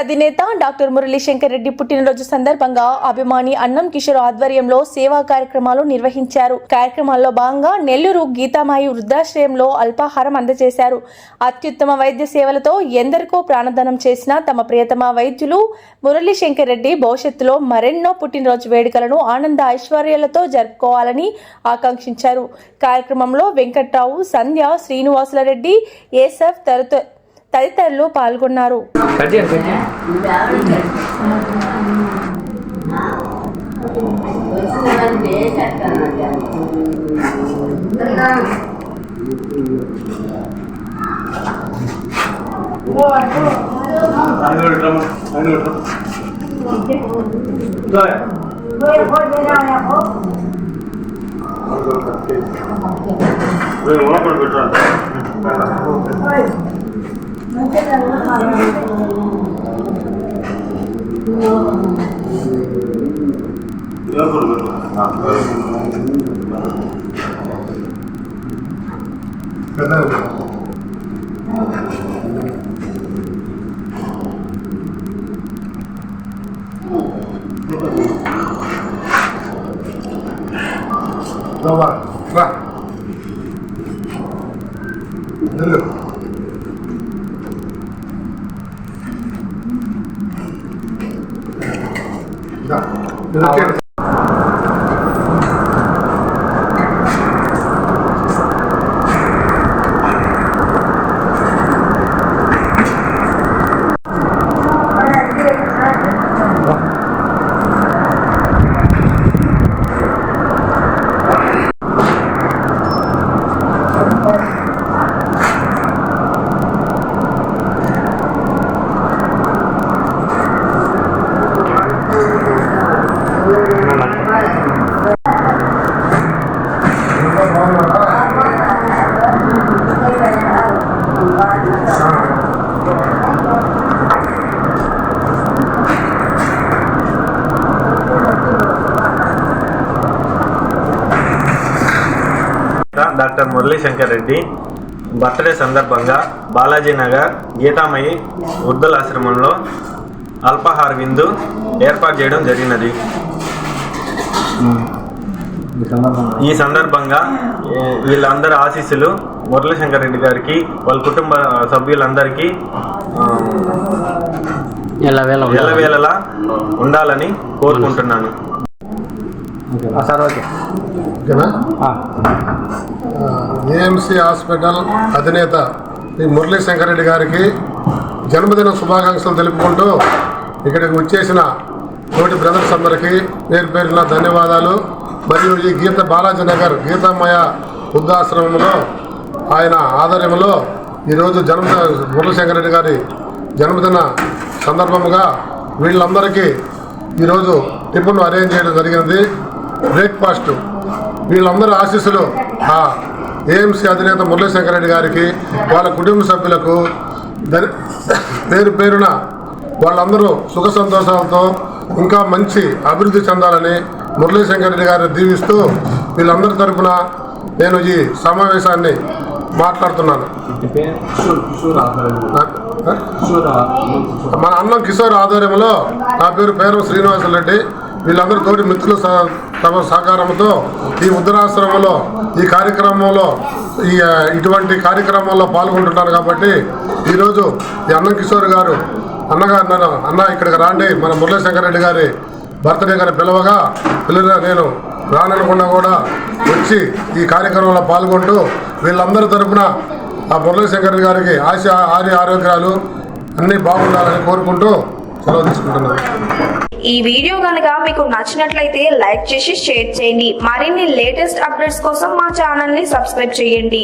అధినేత డాక్టర్ మురళీశంకర్ రెడ్డి పుట్టినరోజు సందర్భంగా అభిమాని అన్నం కిషోర్ ఆధ్వర్యంలో సేవా కార్యక్రమాలు నిర్వహించారు. కార్యక్రమాల్లో భాగంగా నెల్లూరు గీతామాయి వృద్ధాశ్రయంలో అల్పాహారం అందజేశారు. అత్యుత్తమ వైద్య సేవలతో ఎందరికో ప్రాణదానం చేసిన తమ ప్రియతమ వైద్యులు మురళీశంకర్ రెడ్డి భవిష్యత్తులో మరెన్నో పుట్టినరోజు వేడుకలను ఆనంద ఐశ్వర్యాలతో జరుపుకోవాలని ఆకాంక్షించారు. కార్యక్రమంలో వెంకట్రావు సంధ్య శ్రీనివాసుల రెడ్డి ఏసఫ్ తదితరులు పాల్గొన్నారు. కట్ చేయండి కట్ చేయండి రా Давай, два. Нырю. Да. డాక్టర్ మురళీ శంకర్ రెడ్డి. బర్త్డే సందర్భంగా బాలాజీ నగర్ గీతామయి వృద్ధుల ఆశ్రమంలో అల్పాహార విందు ఏర్పాటు చేయడం జరిగినది. ఈ సందర్భంగా వీళ్ళందరి ఆశీస్సులు మురళీ శంకర్ రెడ్డి గారికి వాళ్ళ కుటుంబ సభ్యులందరికీ ఆ, ఎలా వేళ ఎల్లవేళలా ఉండాలని కోరుకుంటున్నాను. ఏఎంసీ హాస్పిటల్ అధినేత శ్రీ మురళీ శంకరెడ్డి గారికి జన్మదిన శుభాకాంక్షలు తెలుపుకుంటూ ఇక్కడికి వచ్చేసిన తోటి బ్రదర్స్ అందరికీ పేరు పేరున ధన్యవాదాలు. మరియు ఈ గీత బాలాజీ నగర్ గీతామయ వృద్ధాశ్రమంలో ఆయన ఆధ్వర్యంలో ఈరోజు జన్మ మురళీ గారి జన్మదిన సందర్భముగా వీళ్ళందరికీ ఈరోజు టిఫిన్ అరేంజ్ చేయడం జరిగినది. బ్రేక్ఫాస్ట్. వీళ్ళందరి ఆశీస్సులు ఆ ఏఎంసీ అధినేత మురళీశంకరెడ్డి గారికి వాళ్ళ కుటుంబ సభ్యులకు పేరు పేరున వాళ్ళందరూ సుఖ సంతోషాలతో ఇంకా మంచి అభివృద్ధి చెందాలని మురళీశంకర్ రెడ్డి గారిని దీవిస్తూ వీళ్ళందరి తరపున నేను ఈ సమావేశాన్ని మాట్లాడుతున్నాను? మన అన్నం కిషోర్ ఆధ్వర్యంలో నా పేరు పేరు శ్రీనివాసులు రెడ్డి. వీళ్ళందరూ తోటి మిత్రుల తమ సహకారంతో ఈ ఉత్తరాశ్రమంలో ఈ కార్యక్రమంలో ఈ ఇటువంటి కార్యక్రమాల్లో పాల్గొంటున్నారు కాబట్టి ఈరోజు ఈ అన్నం కిషోర్ గారు అన్నగారు నన్ను అన్న ఇక్కడికి రాండి. మన మురళీశంకర్ రెడ్డి గారి బర్త్డే గారి పిలవగా పిల్లగా నేను రానకుండా కూడా వచ్చి ఈ కార్యక్రమంలో పాల్గొంటూ వీళ్ళందరి తరపున ఆ మురళీశంకర్ గారికి ఆశ ఆర్య ఆరోగ్యాలు అన్నీ బాగుండాలని కోరుకుంటూ సెలవు తీసుకుంటున్నాను. ఈ వీడియో కనుక మీకు నచ్చినట్లయితే లైక్ చేసి షేర్ చేయండి. మరిన్ని లేటెస్ట్ అప్డేట్స్ కోసం మా ఛానల్ని సబ్స్క్రైబ్ చేయండి.